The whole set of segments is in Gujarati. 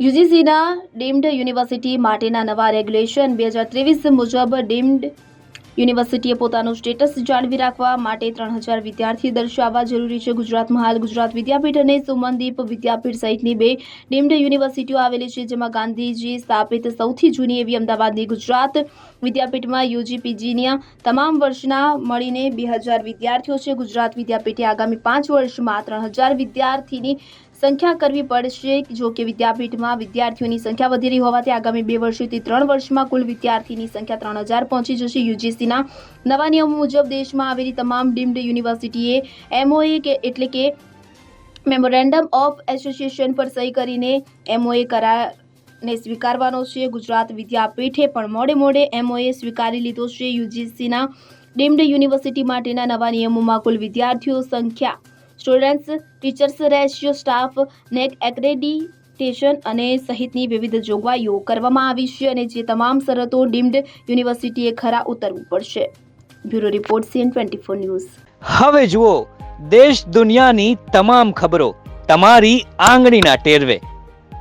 યુજીસીના ડીમ્ડ યુનિવર્સિટી માટેના નવા રેગ્યુલેશન બે હજાર ત્રેવીસ મુજબ ડીમ્ડ યુનિવર્સિટીએ પોતાનું સ્ટેટસ જાળવી રાખવા માટે ત્રણ હજાર વિદ્યાર્થી દર્શાવવા જરૂરી છે. ગુજરાતમાં હાલ ગુજરાત વિદ્યાપીઠ અને સુમનદીપ વિદ્યાપીઠ સહિતની બે ડીમ્ડ યુનિવર્સિટીઓ આવેલી છે, જેમાં ગાંધીજી સ્થાપિત સૌથી જૂની એવી અમદાવાદની ગુજરાત વિદ્યાપીઠમાં યુજી પીજીના તમામ વર્ષના મળીને બે હજાર વિદ્યાર્થીઓ છે. ગુજરાત વિદ્યાપીઠે આગામી પાંચ વર્ષમાં ત્રણ હજાર વિદ્યાર્થીની સંખ્યા કરવી પડશે જો કે વિદ્યાપીઠમાં વિદ્યાર્થીઓની સંખ્યા વધી રહી હોવાથી આગામી બે વર્ષથી ત્રણ વર્ષમાં કુલ વિદ્યાર્થીની સંખ્યા ત્રણ હજાર પહોંચી જશે. યુજીસીના નવા નિયમો મુજબ દેશમાં આવેલી તમામ ડીમ્ડ યુનિવર્સિટીએ એમઓએ કે એટલે કે મેમોરેન્ડમ ઓફ એસોસિએશન પર સહી કરીને એમઓએ કરા ને સ્વીકારવાનો છે. ગુજરાત વિદ્યાપીઠે પણ મોડે મોડે એમઓએ સ્વીકારી લીધો છે. યુજીસીના ડીમ્ડ યુનિવર્સિટી માટેના નવા નિયમોમાં કુલ વિદ્યાર્થીઓ સંખ્યા students, teachers, ratio, staff, net accreditation અને સહિતની વિવિધ જોગવાઈઓ કરવામાં આવી છે અને જે તમામ શરતો ડીમ્ડ યુનિવર્સિટીએ ખરા ઉતરવું પડશે. Bureau report, CN twenty four news. હવે જુઓ, દેશ દુનિયાની તમામ ખબરો તમારી આંગળીના ટેરવે.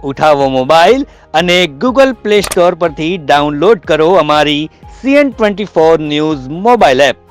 ઉઠાવો મોબાઈલ અને ગૂગલ પ્લે સ્ટોર પરથી ડાઉનલોડ કરો અમારી CN twenty four news mobile app.